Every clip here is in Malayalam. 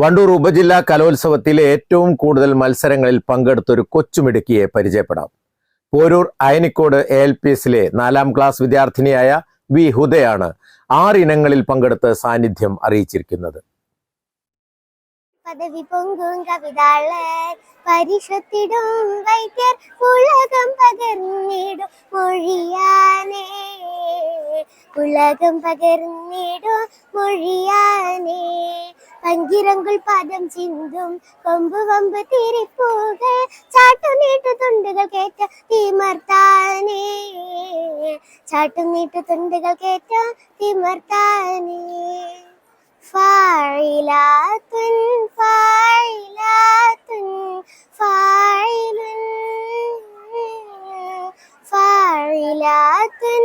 Wandoor ഉപജില്ലാ കലോത്സവത്തിൽ ഏറ്റവും കൂടുതൽ മത്സരങ്ങളിൽ പങ്കെടുത്തൊരു കൊച്ചുമിടുക്കിയെ പരിചയപ്പെടാം. Poroor Ayanikode A L P എസിലെ നാലാം ക്ലാസ് വിദ്യാർത്ഥിനിയായ വി ഹുദയാണ് ആറിനങ്ങളിൽ പങ്കെടുത്ത് സാന്നിധ്യം അറിയിച്ചിരിക്കുന്നത്. പദവി പൊങ്കും കവിതാളൻ പരിഷത്തിടും വൈദ്യർ ഉലകം പകർന്നിടും മൊഴിയാനേ. ഉലകം പകർന്നിടും മൊഴിയാനേ. പങ്കിരങ്കുൾ പാദം ചിന്തും കൊമ്പ് വമ്പ് തിരിപ്പൂകൾ ചാട്ടു നീട്ടു തുണ്ടുകൾ കേറ്റ തിമർത്താനേ. ചാട്ടു നീട്ടു തുണ്ടുകൾ കേറ്റ തിമർത്താനേ. ഫായിലാത്തുൻ ഫായിലാത്തുൻ ഫായിലുൻ ഫായിലാത്തുൻ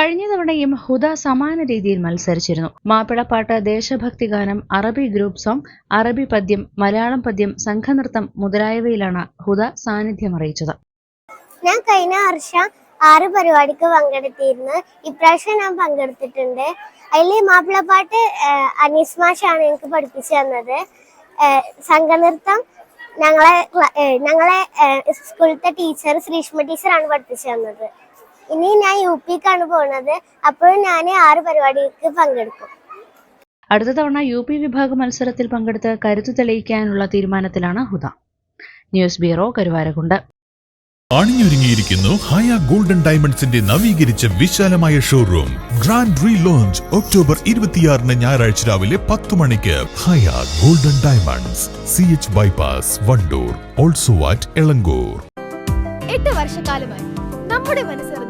കഴിഞ്ഞ തവണയും ഹുദ സമാന രീതിയിൽ മത്സരിച്ചിരുന്നു. മാപ്പിളപ്പാട്ട് ദേശഭക്തി ഗാനം അറബി ഗ്രൂപ്പ് സോങ് അറബി പദ്യം മലയാളം പദ്യം സംഘനൃത്തം മുതലായവയിലാണ് ഹുദ സാന്നിധ്യം അറിയിച്ചത് ഞാൻ കഴിഞ്ഞ വർഷം ആറ് പരിപാടിക്ക് പങ്കെടുത്തിരുന്നു. ഇപ്രാവശ്യം ഞാൻ പങ്കെടുത്തിട്ടുണ്ട്. അതിൽ മാപ്പിളപ്പാട്ട് അനീസ് മാഷാണ് എനിക്ക് പഠിപ്പിച്ചു തന്നത്. സംഘനൃത്തം ഞങ്ങളെ ഞങ്ങളെ സ്കൂളിലത്തെ ടീച്ചർ ശ്രീഷ്മ ടീച്ചറാണ് പഠിപ്പിച്ചു തന്നത്. ഇനി ഞാൻ യു പിക്കാണ് പോണത്. അപ്പോൾ ഞാൻ ആറ് പരിപാടിക്ക് പങ്കെടുക്കും. അടുത്ത തവണ യു പി വിഭാഗ മത്സരത്തിൽ പങ്കെടുത്ത് കരുത്തു തെളിയിക്കാനുള്ള തീരുമാനത്തിലാണ് ഹുദ. News bureau Karuvarakundu. അണിഞ്ഞൊരുങ്ങിയിരിക്കുന്നു Haya golden ഡയമണ്ട്സിന്റെ നവീകരിച്ച വിശാലമായ showroom. Grand relaunch October ഇരുപത്തിയാറിന് ഞായറാഴ്ച രാവിലെ പത്ത് മണിക്ക്. Haya golden diamonds. C H bypass Wandoor. Also at Elankur. എട്ട് വർഷക്കാലമായി നമ്മുടെ മനസ്സറിഞ്ഞ